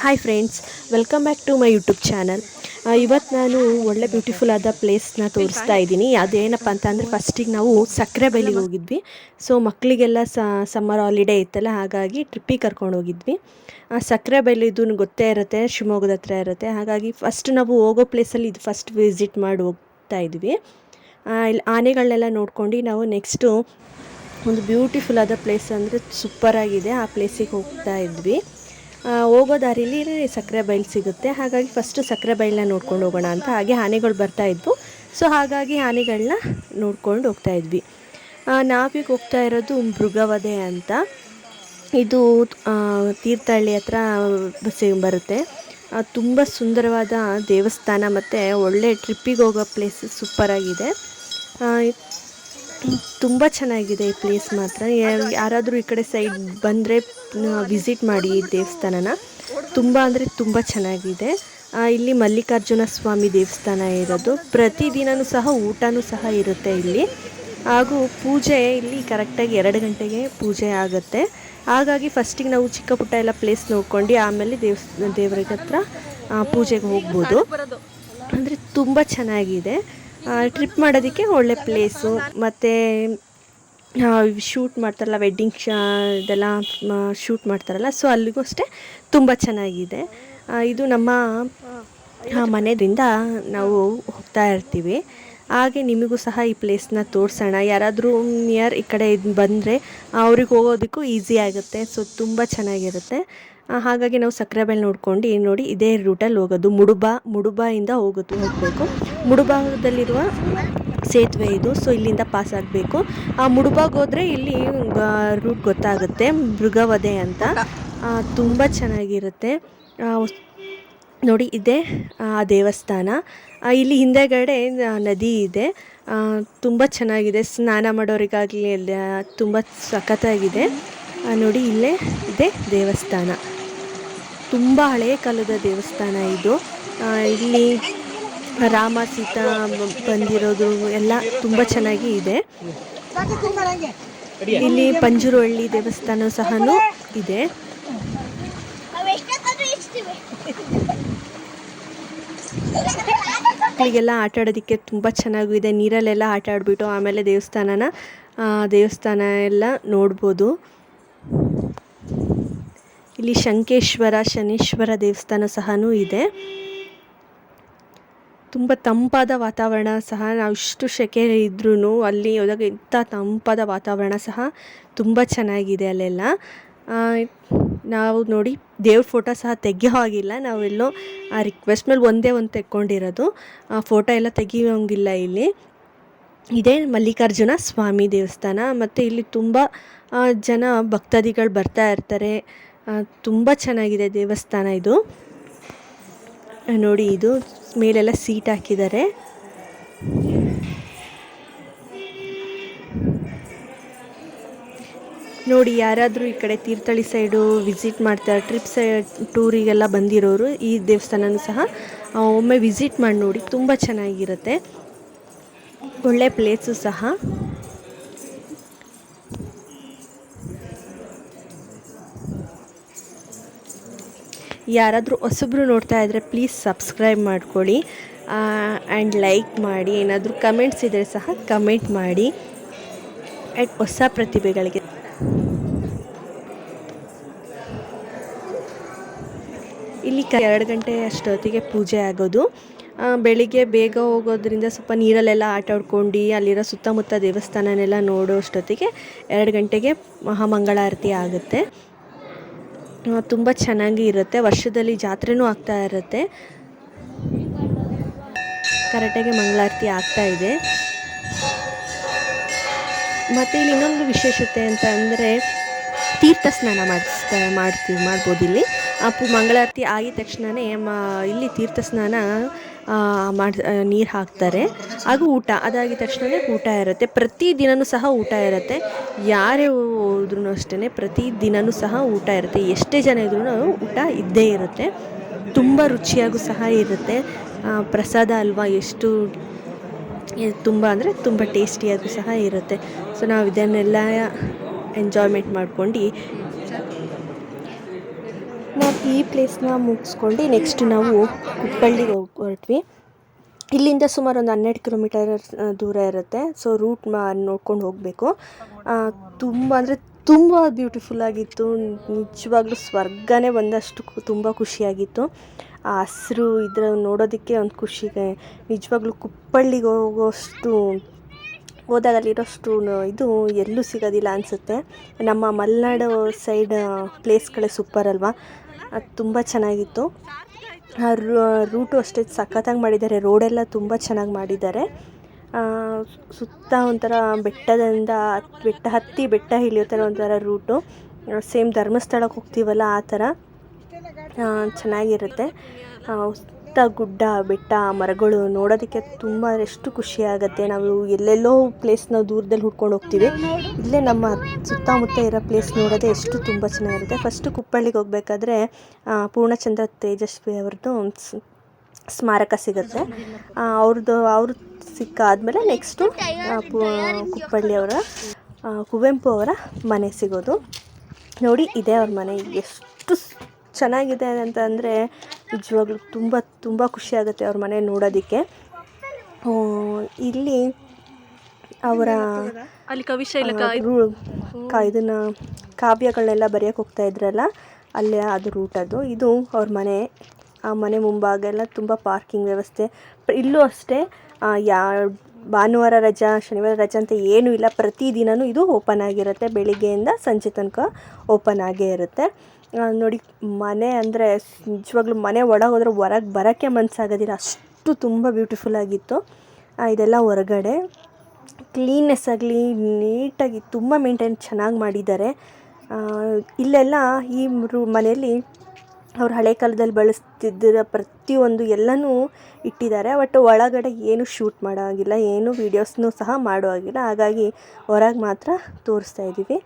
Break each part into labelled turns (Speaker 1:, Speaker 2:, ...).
Speaker 1: Hi friends welcome back to my YouTube channel ಇವತ್ತು ನಾನು ಒಳ್ಳೆ ಬ್ಯೂಟಿಫುಲ್ ಆದ ಪ್ಲೇಸ್ನ ತೋರಿಸ್ತಾ ಇದ್ದೀನಿ. ಅದೇನಪ್ಪ ಅಂತ ಅಂದರೆ ಫಸ್ಟಿಗೆ ನಾವು ಸಕ್ಕರೆ ಬೈಲಿಗೆ ಹೋಗಿದ್ವಿ. ಸೊ ಮಕ್ಕಳಿಗೆಲ್ಲ ಸಮ್ಮರ್ ಹಾಲಿಡೇ ಇತ್ತಲ್ಲ, ಹಾಗಾಗಿ ಟ್ರಿಪ್ಪಿಗೆ ಕರ್ಕೊಂಡು ಹೋಗಿದ್ವಿ. ಆ, ಸಕ್ಕರೆ ಬೈಲಿದು ಗೊತ್ತೇ ಇರುತ್ತೆ, ಶಿವಮೊಗ್ಗದ ಹತ್ರ ಇರುತ್ತೆ. ಹಾಗಾಗಿ ಫಸ್ಟ್ ನಾವು ಹೋಗೋ ಪ್ಲೇಸಲ್ಲಿ ಇದು ಫಸ್ಟ್ ವಿಸಿಟ್ ಮಾಡಿ ಹೋಗ್ತಾ ಇದ್ವಿ. ಇಲ್ಲಿ ಆನೆಗಳನ್ನೆಲ್ಲ ನೋಡ್ಕೊಂಡು ನಾವು ನೆಕ್ಸ್ಟು ಒಂದು ಬ್ಯೂಟಿಫುಲ್ ಆದ ಪ್ಲೇಸ್ ಅಂದರೆ ಸೂಪರಾಗಿದೆ ಆ ಪ್ಲೇಸಿಗೆ ಹೋಗ್ತಾ ಇದ್ವಿ. ಹೋಗೋ ದಾರಿಲಿ ಸಕ್ಕರೆ ಬೈಲು ಸಿಗುತ್ತೆ. ಹಾಗಾಗಿ ಫಸ್ಟು ಸಕ್ಕರೆ ಬೈಲನ್ನ ನೋಡ್ಕೊಂಡು ಹೋಗೋಣ ಅಂತ. ಹಾಗೆ ಆನೆಗಳು ಬರ್ತಾ ಇದ್ವು. ಸೊ ಹಾಗಾಗಿ ಆನೆಗಳನ್ನ ನೋಡ್ಕೊಂಡು ಹೋಗ್ತಾ ಇದ್ವಿ. ನಾವೀಗ ಹೋಗ್ತಾ ಇರೋದು ಮೃಗವಧೆ ಅಂತ. ಇದು ತೀರ್ಥಹಳ್ಳಿ ಹತ್ರ ಬಸ್ಸಿಗೆ ಬರುತ್ತೆ. ತುಂಬ ಸುಂದರವಾದ ದೇವಸ್ಥಾನ ಮತ್ತು ಒಳ್ಳೆ ಟ್ರಿಪ್ಪಿಗೆ ಹೋಗೋ ಪ್ಲೇಸ್ ಸೂಪರಾಗಿದೆ ತುಂಬ ಚೆನ್ನಾಗಿದೆ ಈ ಪ್ಲೇಸ್ ಮಾತ್ರ. ಯಾರಾದರೂ ಈ ಕಡೆ ಸೈಡ್ ಬಂದರೆ ವಿಸಿಟ್ ಮಾಡಿ ದೇವಸ್ಥಾನನ. ತುಂಬ ಅಂದರೆ ತುಂಬ ಚೆನ್ನಾಗಿದೆ. ಇಲ್ಲಿ ಮಲ್ಲಿಕಾರ್ಜುನ ಸ್ವಾಮಿ ದೇವಸ್ಥಾನ ಇರೋದು. ಪ್ರತಿದಿನವೂ ಸಹ, ಊಟನೂ ಸಹ ಇರುತ್ತೆ ಇಲ್ಲಿ. ಹಾಗೂ ಪೂಜೆ ಇಲ್ಲಿ ಕರೆಕ್ಟಾಗಿ ಎರಡು ಗಂಟೆಗೆ ಪೂಜೆ ಆಗುತ್ತೆ. ಹಾಗಾಗಿ ಫಸ್ಟಿಗೆ ನಾವು ಚಿಕ್ಕ ಪುಟ್ಟ ಎಲ್ಲ ಪ್ಲೇಸ್ ನೋಡ್ಕೊಂಡು ಆಮೇಲೆ ದೇವ್ಸ್, ದೇವ್ರಿಗೆ ಹತ್ರ ಪೂಜೆಗೆ ಹೋಗ್ಬೋದು. ಅಂದರೆ ತುಂಬ ಚೆನ್ನಾಗಿದೆ. ಟ್ರಿಪ್ ಮಾಡೋದಕ್ಕೆ ಒಳ್ಳೆ ಪ್ಲೇಸು ಮತ್ತು ಶೂಟ್ ಮಾಡ್ತಾರಲ್ಲ ವೆಡ್ಡಿಂಗ್ ಶಾ ಇದೆಲ್ಲ ಶೂಟ್ ಮಾಡ್ತಾರಲ್ಲ ಸೊ ಅಲ್ಲಿಗೂ ಅಷ್ಟೇ ತುಂಬ ಚೆನ್ನಾಗಿದೆ. ಇದು ನಮ್ಮ ಮನೆಯಿಂದ ನಾವು ಹೋಗ್ತಾ ಇರ್ತೀವಿ. ಹಾಗೆ ನಿಮಗೂ ಸಹ ಈ ಪ್ಲೇಸ್ನ ತೋರಿಸೋಣ. ಯಾರಾದರೂ ನಿಯರ್ ಈ ಕಡೆ ಇದು ಬಂದರೆ ಅವ್ರಿಗೆ ಹೋಗೋದಕ್ಕೂ ಈಸಿ ಆಗುತ್ತೆ. ಸೊ ತುಂಬ ಚೆನ್ನಾಗಿರುತ್ತೆ. ಹಾಗಾಗಿ ನಾವು ಸಕ್ಕರೆ ಬೆಳೆ ನೋಡ್ಕೊಂಡು ನೋಡಿ, ಇದೇ ರೂಟಲ್ಲಿ ಹೋಗೋದು. ಮುಡುಬ ಮುಡುಬಾಯಿಂದ ಹೋಗೋದು ಹೋಗಬೇಕು. ಮುಡುಬಾದಲ್ಲಿರುವ ಸೇತುವೆ ಇದು ಸೊ ಇಲ್ಲಿಂದ ಪಾಸ್ ಆಗಬೇಕು. ಆ ಮುಡುಬಾಗ್ ಹೋದರೆ ಇಲ್ಲಿ ರೂಟ್ ಗೊತ್ತಾಗುತ್ತೆ, ಮೃಗವಧೆ ಅಂತ. ತುಂಬ ಚೆನ್ನಾಗಿರುತ್ತೆ. ನೋಡಿ, ಇದೆ, ಆ ದೇವಸ್ಥಾನ. ಇಲ್ಲಿ ಹಿಂದೆಗಡೆ ನದಿ ಇದೆ. ತುಂಬ ಚೆನ್ನಾಗಿದೆ. ಸ್ನಾನ ಮಾಡೋರಿಗಾಗಲಿ, ಎಲ್ಲ, ತುಂಬ ಸಖತ್ತಾಗಿದೆ. ನೋಡಿ, ಇಲ್ಲೇ ಇದೆ ದೇವಸ್ಥಾನ. ತುಂಬ ಹಳೆಯ ಕಾಲದ ದೇವಸ್ಥಾನ ಇದು. ಇಲ್ಲಿ ರಾಮ, ಸೀತಾ ಬಂದಿರೋದು ಎಲ್ಲ ತುಂಬ ಚೆನ್ನಾಗಿ ಇದೆ. ಇಲ್ಲಿ ಪಂಜುರಹಳ್ಳಿ ದೇವಸ್ಥಾನ ಸಹ ಇದೆ. ಮಕ್ಕಳಿಗೆಲ್ಲ ಆಟ ಆಡೋದಕ್ಕೆ ತುಂಬ ಚೆನ್ನಾಗೂ ಇದೆ ನೀರಲ್ಲೆಲ್ಲ ಆಟ ಆಡಿಬಿಟ್ಟು ಆಮೇಲೆ ದೇವಸ್ಥಾನನ ದೇವಸ್ಥಾನ ಎಲ್ಲ ನೋಡ್ಬೋದು. ಇಲ್ಲಿ ಶಂಕೇಶ್ವರ, ಶನೀಶ್ವರ ದೇವಸ್ಥಾನ ಸಹ ಇದೆ. ತುಂಬ ತಂಪಾದ ವಾತಾವರಣ ಸಹ, ನಾವು ಇಷ್ಟು ಸೆಕೆ ಇದ್ರೂ ಅಲ್ಲಿ ಹೋದಾಗ ಇಂಥ ತಂಪಾದ ವಾತಾವರಣ ಸಹ ತುಂಬ ಚೆನ್ನಾಗಿದೆ ಅಲ್ಲೆಲ್ಲ. ನಾವು ನೋಡಿ, ದೇವ್ರ ಫೋಟೋ ಸಹ ತೆಗಿಯೋ ಹಾಗಿಲ್ಲ. ನಾವೆಲ್ಲೋ ಆ ರಿಕ್ವೆಸ್ಟ್ ಮೇಲೆ ಒಂದೇ ಒಂದು ತೆಕ್ಕೊಂಡಿರೋದು. ಆ ಫೋಟೋ ಎಲ್ಲ ತೆಗಿಯೋಂಗಿಲ್ಲ ಇಲ್ಲಿ. ಇದೇ ಮಲ್ಲಿಕಾರ್ಜುನ ಸ್ವಾಮಿ ದೇವಸ್ಥಾನ. ಮತ್ತು ಇಲ್ಲಿ ತುಂಬ ಜನ ಭಕ್ತಾದಿಗಳು ಬರ್ತಾ ಇರ್ತಾರೆ. ತುಂಬ ಚೆನ್ನಾಗಿದೆ ದೇವಸ್ಥಾನ ಇದು. ನೋಡಿ ಇದು ಮೇಲೆಲ್ಲ ಸೀಟ್ ಹಾಕಿದ್ದಾರೆ. ನೋಡಿ, ಯಾರಾದರೂ ಈ ಕಡೆ ತೀರ್ಥಹಳ್ಳಿ ಸೈಡು ವಿಸಿಟ್ ಮಾಡ್ತಾರೆ ಟ್ರಿಪ್ ಸೈ ಟೂರಿಗೆಲ್ಲ ಬಂದಿರೋರು ಈ ದೇವಸ್ಥಾನನೂ ಸಹ ಒಮ್ಮೆ ವಿಸಿಟ್ ಮಾಡಿ ನೋಡಿ, ತುಂಬ ಚೆನ್ನಾಗಿರುತ್ತೆ. ಒಳ್ಳೆ ಪ್ಲೇಸು ಸಹ. ಯಾರಾದರೂ ಹೊಸಬ್ರು ನೋಡ್ತಾ ಇದ್ದರೆ ಪ್ಲೀಸ್ ಸಬ್ಸ್ಕ್ರೈಬ್ ಮಾಡ್ಕೊಳ್ಳಿ. ಆ್ಯಂಡ್ ಲೈಕ್ ಮಾಡಿ. ಏನಾದರೂ ಕಮೆಂಟ್ಸ್ ಇದ್ದರೆ ಸಹ ಕಮೆಂಟ್ ಮಾಡಿ. ಆ್ಯಂಡ್ ಹೊಸ ಪ್ರತಿಭೆಗಳಿಗೆ. ಇಲ್ಲಿ ಕ, ಎರಡು ಗಂಟೆ ಅಷ್ಟೊತ್ತಿಗೆ ಪೂಜೆ ಆಗೋದು. ಬೆಳಿಗ್ಗೆ ಬೇಗ ಹೋಗೋದ್ರಿಂದ ಸ್ವಲ್ಪ ನೀರಲ್ಲೆಲ್ಲ ಆಟ ಆಡ್ಕೊಂಡು ಅಲ್ಲಿರೋ ಸುತ್ತಮುತ್ತ ದೇವಸ್ಥಾನನೆಲ್ಲ ನೋಡೋ ಅಷ್ಟೊತ್ತಿಗೆ ಎರಡು ಗಂಟೆಗೆ ಮಹಾಮಂಗಳಾರತಿ ಆಗುತ್ತೆ. ತುಂಬ ಚೆನ್ನಾಗಿ ಇರುತ್ತೆ. ವರ್ಷದಲ್ಲಿ ಜಾತ್ರೆನೂ ಆಗ್ತಾ ಇರುತ್ತೆ. ಕರೆಕ್ಟಾಗಿ ಮಂಗಳಾರತಿ ಆಗ್ತಾ ಇದೆ. ಮತ್ತು ಇಲ್ಲಿ ಇನ್ನೊಂದು ವಿಶೇಷತೆ ಅಂತ ಅಂದರೆ ತೀರ್ಥ ಸ್ನಾನ ಮಾಡಿಸ್ತಾ ಮಾಡ್ತೀವಿ ಮಾಡ್ಬೋದು ಇಲ್ಲಿ. ಅಪ್ಪು ಮಂಗಳಾರತಿ ಆಗಿದ ತಕ್ಷಣವೇ ಮ, ಇಲ್ಲಿ ತೀರ್ಥ ಸ್ನಾನ ಮಾಡಿ ನೀರು ಹಾಕ್ತಾರೆ. ಹಾಗೂ ಊಟ. ಅದಾಗಿದ ತಕ್ಷಣವೇ ಊಟ ಇರುತ್ತೆ. ಪ್ರತಿ ದಿನವೂ ಸಹ ಊಟ ಇರುತ್ತೆ. ಯಾರೇ ಹೋದ್ರೂ ಅಷ್ಟೇ ಪ್ರತಿ ದಿನವೂ ಸಹ ಊಟ ಇರುತ್ತೆ. ಎಷ್ಟೇ ಜನ ಇದ್ರೂ ಊಟ ಇದ್ದೇ ಇರುತ್ತೆ. ತುಂಬ ರುಚಿಯಾಗೂ ಸಹ ಇರುತ್ತೆ. ಪ್ರಸಾದ ಅಲ್ವಾ ಎಷ್ಟು ತುಂಬ ಅಂದರೆ ತುಂಬ ಟೇಸ್ಟಿಯಾಗೂ ಸಹ ಇರುತ್ತೆ. ಸೊ, ನಾವು ಇದನ್ನೆಲ್ಲ ಎಂಜಾಯ್ಮೆಂಟ್ ಮಾಡ್ಕೊಂಡು ನಾವು ಈ ಪ್ಲೇಸ್ನ ಮುಗಿಸ್ಕೊಂಡು ನೆಕ್ಸ್ಟ್ ನಾವು ಕುಪ್ಪಳ್ಳಿಗೆ ಹೊರಟ್ವಿ. ಇಲ್ಲಿಂದ ಸುಮಾರು ಒಂದು ಹನ್ನೆರಡು ಕಿಲೋಮೀಟರ್ ದೂರ ಇರುತ್ತೆ. ಸೊ ರೂಟ್ ಮಾ, ನೋಡ್ಕೊಂಡು ಹೋಗಬೇಕು. ತುಂಬ ಅಂದರೆ ತುಂಬ ಬ್ಯೂಟಿಫುಲ್ ಆಗಿತ್ತು. ನಿಜವಾಗ್ಲೂ ಸ್ವರ್ಗನೇ ಬಂದಷ್ಟು ತುಂಬ ಖುಷಿಯಾಗಿತ್ತು. ಆ ಹಸಿರು, ಇದ್ರ ನೋಡೋದಕ್ಕೆ ಒಂದು ಖುಷಿಗೆ, ನಿಜವಾಗ್ಲೂ ಕುಪ್ಪಳ್ಳಿಗೆ ಹೋಗೋಷ್ಟು ಹೋದಾಗ ಅಲ್ಲಿರೋಷ್ಟು ಇದು ಎಲ್ಲೂ ಸಿಗೋದಿಲ್ಲ ಅನಿಸುತ್ತೆ. ನಮ್ಮ ಮಲೆನಾಡು ಸೈಡ್ ಪ್ಲೇಸ್ಗಳೇ ಸೂಪರ್ ಅಲ್ವಾ? ಅದು ತುಂಬ ಚೆನ್ನಾಗಿತ್ತು. ಆ ರೂಟು ಅಷ್ಟೇ ಸಖತ್ತಾಗಿ ಮಾಡಿದ್ದಾರೆ. ರೋಡೆಲ್ಲ ತುಂಬ ಚೆನ್ನಾಗಿ ಮಾಡಿದ್ದಾರೆ. ಸುತ್ತ ಒಂಥರ ಬೆಟ್ಟದಿಂದ ಬೆಟ್ಟ, ಹತ್ತಿ ಬೆಟ್ಟ ಇಳಿಯೋ ಥರ ಒಂಥರ ರೂಟು. ಸೇಮ್ ಧರ್ಮಸ್ಥಳಕ್ಕೆ ಹೋಗ್ತೀವಲ್ಲ ಆ ಥರ. ಚೆನ್ನಾಗಿರುತ್ತೆ. ಸುತ್ತ ಗುಡ್ಡ, ಬೆಟ್ಟ, ಮರಗಳು ನೋಡೋದಕ್ಕೆ ತುಂಬ ಎಷ್ಟು ಖುಷಿ ಆಗುತ್ತೆ ನಾವು ಎಲ್ಲೆಲ್ಲೋ ಪ್ಲೇಸ್ ನಾವು ದೂರದಲ್ಲಿ ಹುಡ್ಕೊಂಡು ಹೋಗ್ತೀವಿ. ಇಲ್ಲೇ ನಮ್ಮ ಸುತ್ತಮುತ್ತ ಇರೋ ಪ್ಲೇಸ್ ನೋಡೋದೇ ಎಷ್ಟು ತುಂಬ ಚೆನ್ನಾಗಿರುತ್ತೆ. ಫಸ್ಟು ಕುಪ್ಪಳ್ಳಿಗೆ ಹೋಗಬೇಕಾದ್ರೆ ಪೂರ್ಣಚಂದ್ರ ತೇಜಸ್ವಿ ಅವ್ರದ್ದು ಸ್ಮಾರಕ ಸಿಗುತ್ತೆ. ಅವ್ರದ್ದು, ಅವ್ರು ಸಿಕ್ಕಾದಮೇಲೆ ನೆಕ್ಸ್ಟು ಕುಪ್ಪಳ್ಳಿ ಅವರ ಕುವೆಂಪು ಅವರ ಮನೆ ಸಿಗೋದು. ನೋಡಿ, ಇದೇ ಅವ್ರ ಮನೆ. ಎಷ್ಟು ಚೆನ್ನಾಗಿದೆ ಅಂತ ಅಂದರೆ ನಿಜವಾಗ್ಲೂ ತುಂಬ ತುಂಬ ಖುಷಿಯಾಗುತ್ತೆ ಅವ್ರ ಮನೆ ನೋಡೋದಕ್ಕೆ. ಇಲ್ಲಿ ಅವರ
Speaker 2: ಅಲ್ಲಿ
Speaker 1: ಕವಿಶೈಲ ಕಾ ಇದನ್ನ ಕಾವ್ಯಗಳನ್ನೆಲ್ಲ ಬರೆಯೋಕೆ ಹೋಗ್ತಾ ಇದ್ರಲ್ಲ ಅಲ್ಲೇ ಅದು ರೂಟ್ ಅದು. ಇದು ಅವ್ರ ಮನೆ ಆ ಮನೆ ಮುಂಭಾಗ ಎಲ್ಲ ತುಂಬ ಪಾರ್ಕಿಂಗ್ ವ್ಯವಸ್ಥೆ. ಇಲ್ಲೂ ಅಷ್ಟೇ ಯಾ ಭಾನುವಾರ ರಜಾ ಶನಿವಾರ ರಜಾ ಅಂತ ಏನೂ ಇಲ್ಲ. ಪ್ರತಿದಿನವೂ ಇದು ಓಪನ್ ಆಗಿರುತ್ತೆ. ಬೆಳಿಗ್ಗೆಯಿಂದ ಸಂಜೆ ತನಕ ಓಪನ್ ಆಗೇ ಇರುತ್ತೆ. ನೋಡಿ, ಮನೆ ಅಂದರೆ ನಿಜವಾಗ್ಲೂ ಮನೆ ಒಳಗೆ ಹೋದ್ರೆ ಹೊರಗೆ ಬರೋಕ್ಕೆ ಮನಸ್ಸಾಗೋದಿಲ್ಲ ಅಷ್ಟು ತುಂಬ ಬ್ಯೂಟಿಫುಲ್ ಆಗಿತ್ತು. ಇದೆಲ್ಲ ಹೊರಗಡೆ. ಕ್ಲೀನ್ನೆಸ್ ಆಗಲಿ, ನೀಟಾಗಿ ತುಂಬ ಮೇಂಟೈನ್ ಚೆನ್ನಾಗಿ ಮಾಡಿದ್ದಾರೆ. ಇಲ್ಲೆಲ್ಲ ಈ ಮನೆಯಲ್ಲಿ ಅವ್ರು ಹಳೆ ಕಾಲದಲ್ಲಿ ಬಳಸ್ತಿದ್ದಿರೋ ಪ್ರತಿಯೊಂದು ಎಲ್ಲನೂ ಇಟ್ಟಿದ್ದಾರೆ. ಬಟ್ ಒಳಗಡೆ ಏನು ಶೂಟ್ ಮಾಡೋ ಹಾಗಿಲ್ಲ, ಏನು ವೀಡಿಯೋಸ್ನೂ ಸಹ ಮಾಡೋ ಹಾಗಿಲ್ಲ. ಹಾಗಾಗಿ ಹೊರಗೆ ಮಾತ್ರ ತೋರಿಸ್ತಾ ಇದ್ದೀವಿ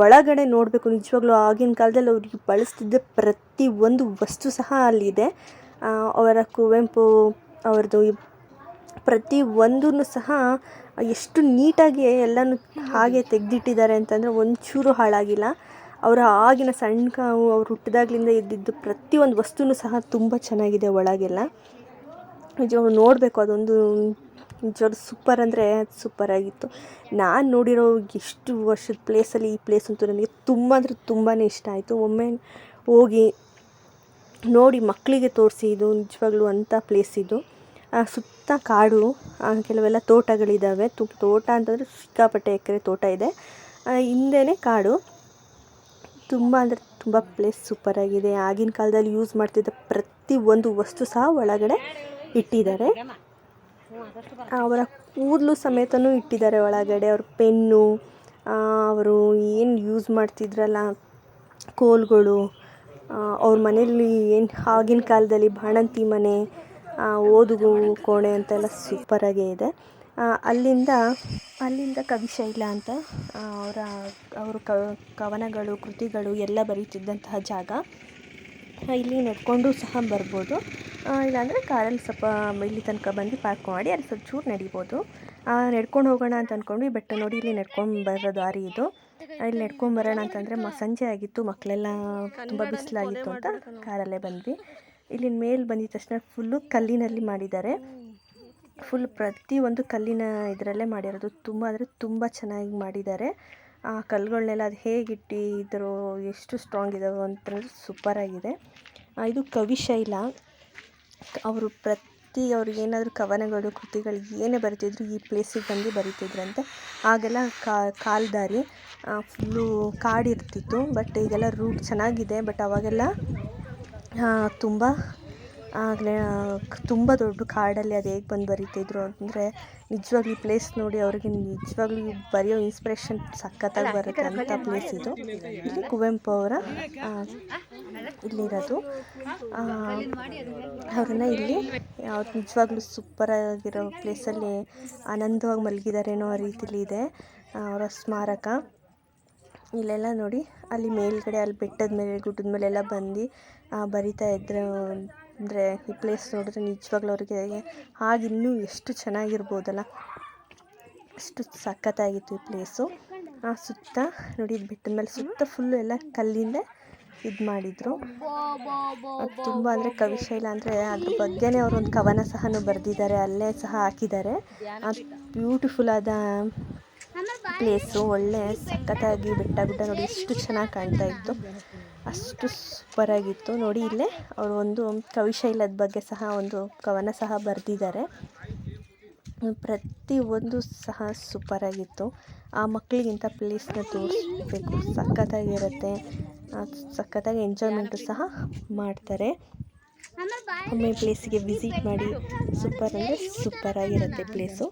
Speaker 1: ಒಳಗಡೆ ನೋಡಬೇಕು, ನಿಜವಾಗ್ಲೂ ಆಗಿನ ಕಾಲದಲ್ಲಿ ಅವ್ರಿಗೆ ಬಳಸ್ತಿದ್ದ ಪ್ರತಿ ಒಂದು ವಸ್ತು ಸಹ ಅಲ್ಲಿದೆ. ಅವರ ಕುವೆಂಪು, ಅವ್ರದ್ದು ಪ್ರತಿ ಒಂದೂ ಸಹ ಎಷ್ಟು ನೀಟಾಗಿ ಎಲ್ಲನೂ ಹಾಗೆ ತೆಗೆದಿಟ್ಟಿದ್ದಾರೆ ಅಂತಂದರೆ ಒಂಚೂರು ಹಾಳಾಗಿಲ್ಲ. ಅವರ ಆಗಿನ ಸಣ್ಣ ಕಾವು, ಅವ್ರು ಹುಟ್ಟಿದಾಗ್ಲಿಂದ ಇದ್ದಿದ್ದು ಪ್ರತಿಯೊಂದು ವಸ್ತುನೂ ಸಹ ತುಂಬ ಚೆನ್ನಾಗಿದೆ ಒಳಗೆಲ್ಲ. ನಿಜವಾಗ್ಲೂ ನೋಡಬೇಕು, ಅದೊಂದು ನಿಜವಾಗ್ಲೂ ಸೂಪರ್ ಅಂದರೆ ಸೂಪರ್ ಆಗಿತ್ತು. ನಾನು ನೋಡಿರೋ ಎಷ್ಟು ವರ್ಷದ ಪ್ಲೇಸಲ್ಲಿ ಈ ಪ್ಲೇಸ್ ಅಂತೂ ನನಗೆ ತುಂಬ ಅಂದರೆ ತುಂಬಾ ಇಷ್ಟ ಆಯಿತು. ಒಮ್ಮೆ ಹೋಗಿ ನೋಡಿ ಮಕ್ಕಳಿಗೆ ತೋರಿಸಿ ಇದು ನಿಜವಾಗ್ಲೂ ಅಂಥ ಪ್ಲೇಸ್ ಇದು. ಸುತ್ತ ಕಾಡು ಕೆಲವೆಲ್ಲ ತೋಟಗಳಿದ್ದಾವೆ ತು, ತೋಟ ಅಂತಂದರೆ ಸಿಕ್ಕಾಪಟ್ಟೆ ಎಕರೆ ತೋಟ ಇದೆ. ಹಿಂದೆ ಕಾಡು. ತುಂಬ ಅಂದರೆ ತುಂಬ ಪ್ಲೇಸ್ ಸೂಪರಾಗಿದೆ ಆಗಿನ ಕಾಲದಲ್ಲಿ ಯೂಸ್ ಮಾಡ್ತಿದ್ದ ಪ್ರತಿ ಒಂದು ವಸ್ತು ಸಹ ಒಳಗಡೆ ಇಟ್ಟಿದ್ದಾರೆ. ಅವರ ಕೂದಲು ಸಮೇತನೂ ಇಟ್ಟಿದ್ದಾರೆ ಒಳಗಡೆ. ಅವ್ರ ಪೆನ್ನು ಅವರು ಏನು ಯೂಸ್ ಮಾಡ್ತಿದ್ರಲ್ಲ, ಕೋಲ್ಗಳು ಅವ್ರ ಮನೆಯಲ್ಲಿ ಏನು ಆಗಿನ ಕಾಲದಲ್ಲಿ ಬಾಣಂತಿ ಮನೆ ಓದುಗು ಕೋಣೆ ಅಂತೆಲ್ಲ ಸೂಪರಾಗೇ ಇದೆ. ಅಲ್ಲಿಂದ ಅಲ್ಲಿಂದ ಕವಿಶೈಲ ಅಂತ ಅವರ, ಅವರು ಕವನಗಳು, ಕೃತಿಗಳು ಎಲ್ಲ ಬರೀತಿದ್ದಂತಹ ಜಾಗ. ಇಲ್ಲಿ ನಡ್ಕೊಂಡು ಸಹ ಬರ್ಬೋದು. ಇಲ್ಲಾಂದರೆ ಕಾರಲ್ಲಿ ಸ್ವಲ್ಪ ಇಲ್ಲಿ ತನಕ ಬಂದು ಪಾರ್ಕ್ ಮಾಡಿ ಅಲ್ಲಿ ಸ್ವಲ್ಪ ಚೂರು ನಡಿಬೋದು. ನಡ್ಕೊಂಡು ಹೋಗೋಣ ಅಂತ ಅಂದ್ಕೊಂಡ್ವಿ ಬೆಟ್ಟ ನೋಡಿ ಇಲ್ಲಿ ನಡ್ಕೊಂಡು ಬರೋ ದಾರಿ ಇದು. ಇಲ್ಲಿ ನಡ್ಕೊಂಡು ಬರೋಣ ಅಂತಂದರೆ ಮ ಸಂಜೆ ಆಗಿತ್ತು ಮಕ್ಕಳೆಲ್ಲ ತುಂಬ ಬಿಸಿಲಾಗಿತ್ತು ಅಂತ ಕಾರಲ್ಲೇ ಬಂದ್ವಿ. ಇಲ್ಲಿ ಮೇಲೆ ಬಂದಿದ ತಕ್ಷಣ ಫುಲ್ಲು ಕಲ್ಲಿನಲ್ಲಿ ಮಾಡಿದ್ದಾರೆ. ಫುಲ್ ಪ್ರತಿಯೊಂದು ಕಲ್ಲಿನ ಇದರಲ್ಲೇ ಮಾಡಿರೋದು ತುಂಬ ಅಂದರೆ ತುಂಬ ಚೆನ್ನಾಗಿ ಮಾಡಿದ್ದಾರೆ. ಆ ಕಲ್ಲುಗಳನ್ನೆಲ್ಲ ಅದು ಹೇಗಿಟ್ಟು ಇದ್ರು ಎಷ್ಟು ಸ್ಟ್ರಾಂಗ್ ಇದಾವೆ ಅಂತಂದ್ರೆ ಸೂಪರಾಗಿದೆ ಇದು ಕವಿಶೈಲ. ಅವರು ಪ್ರತಿ ಅವ್ರಿಗೆ ಏನಾದರೂ ಕವನಗಳು, ಕೃತಿಗಳು ಏನೇ ಬರಿತಿದ್ರು ಈ ಪ್ಲೇಸಿಗೆ ಬಂದು ಬರಿತಿದ್ರಂತೆ. ಆಗೆಲ್ಲ ಕಾಲ್ದಾರಿ ಫುಲ್ಲು ಕಾಡಿರ್ತಿತ್ತು ಬಟ್ ಈಗೆಲ್ಲ ರೂಟ್ ಚೆನ್ನಾಗಿದೆ ಬಟ್ ಅವಾಗೆಲ್ಲ ತುಂಬ ಆಗಲೇ ತುಂಬ ದೊಡ್ಡ ಕಾಡಲ್ಲಿ ಅದು ಹೇಗೆ ಬಂದು ಬರಿತಿದ್ರು ಅಂದರೆ ನಿಜವಾಗ್ಲೂ ಈ ಪ್ಲೇಸ್ ನೋಡಿ ಅವ್ರಿಗೆ ನಿಜವಾಗ್ಲೂ ಬರೆಯೋ ಇನ್ಸ್ಪಿರೇಷನ್ ಸಖತ್ತಾಗಿ ಬರುತ್ತೆ ಅಂಥ ಪ್ಲೇಸ್ ಇದು. ಇಲ್ಲಿ ಕುವೆಂಪು ಅವರ ಇಲ್ಲಿರೋದು. ಅವ್ರನ್ನ ಇಲ್ಲಿ ಅವ್ರು ನಿಜವಾಗ್ಲೂ ಸೂಪರಾಗಿರೋ ಪ್ಲೇಸಲ್ಲಿ ಆನಂದವಾಗಿ ಮಲಗಿದಾರೇನೋ ಆ ರೀತಿಲಿ ಇದೆ ಅವರ ಸ್ಮಾರಕ. ಇಲ್ಲೆಲ್ಲ ನೋಡಿ ಅಲ್ಲಿ ಮೇಲ್ಗಡೆ ಅಲ್ಲಿ ಬೆಟ್ಟದ ಮೇಲೆ ಗುಡ್ಡದ ಮೇಲೆಲ್ಲ ಬಂದು ಬರಿತಾ ಇದ್ರೆ ಅಂದರೆ ಈ ಪ್ಲೇಸ್ ನೋಡಿದ್ರೆ ನಿಜವಾಗ್ಲೂ ಅವ್ರಿಗೆ ಆಗ ಇನ್ನೂ ಎಷ್ಟು ಚೆನ್ನಾಗಿರ್ಬೋದಲ್ಲ. ಅಷ್ಟು ಸಖತ್ತಾಗಿತ್ತು ಈ ಪ್ಲೇಸು ಆ ಸುತ್ತ ನೋಡಿ ಇದು ಬೆಟ್ಟದ ಮೇಲೆ ಸುತ್ತ ಫುಲ್ಲು ಎಲ್ಲ ಕಲ್ಲಿಂದ ಇದು ಮಾಡಿದರು. ಅದು ತುಂಬ ಅಂದರೆ ಕವಿಶೈಲ ಅಂದರೆ ಅದ್ರ ಬಗ್ಗೆನೇ ಒಂದು ಕವನ ಸಹ ಬರೆದಿದ್ದಾರೆ, ಅಲ್ಲೇ ಸಹ ಹಾಕಿದ್ದಾರೆ. ಬ್ಯೂಟಿಫುಲ್ ಆದ ಪ್ಲೇಸು ಒಳ್ಳೆ ಸಖತ್ತಾಗಿ ಬೆಟ್ಟ ಗುಡ್ಡ ನೋಡಿ ಎಷ್ಟು ಚೆನ್ನಾಗಿ ಕಾಣ್ತಾ ಇತ್ತು. ಅಷ್ಟು ಸೂಪರಾಗಿತ್ತು. ನೋಡಿ ಇಲ್ಲೇ ಅವರು ಒಂದು ಕವಿಶೈಲದ ಬಗ್ಗೆ ಸಹ ಒಂದು ಕವನ ಸಹ ಬರೆದಿದ್ದಾರೆ. ಪ್ರತಿ ಒಂದು ಸಹ ಸೂಪರಾಗಿತ್ತು. ಆ ಮಕ್ಕಳಿಗಿಂತ ಪ್ಲೇಸ್ನ ತೋರಿಸ್ಬೇಕು. ಸಖತ್ತಾಗಿರುತ್ತೆ ಸಖತ್ತಾಗಿ ಎಂಜಾಯ್ಮೆಂಟು ಸಹ ಮಾಡ್ತಾರೆ. ಒಮ್ಮೆ ಪ್ಲೇಸಿಗೆ ವಿಸಿಟ್ ಮಾಡಿ. ಸೂಪರ್ ಅಂದರೆ ಸೂಪರಾಗಿರುತ್ತೆ ಪ್ಲೇಸು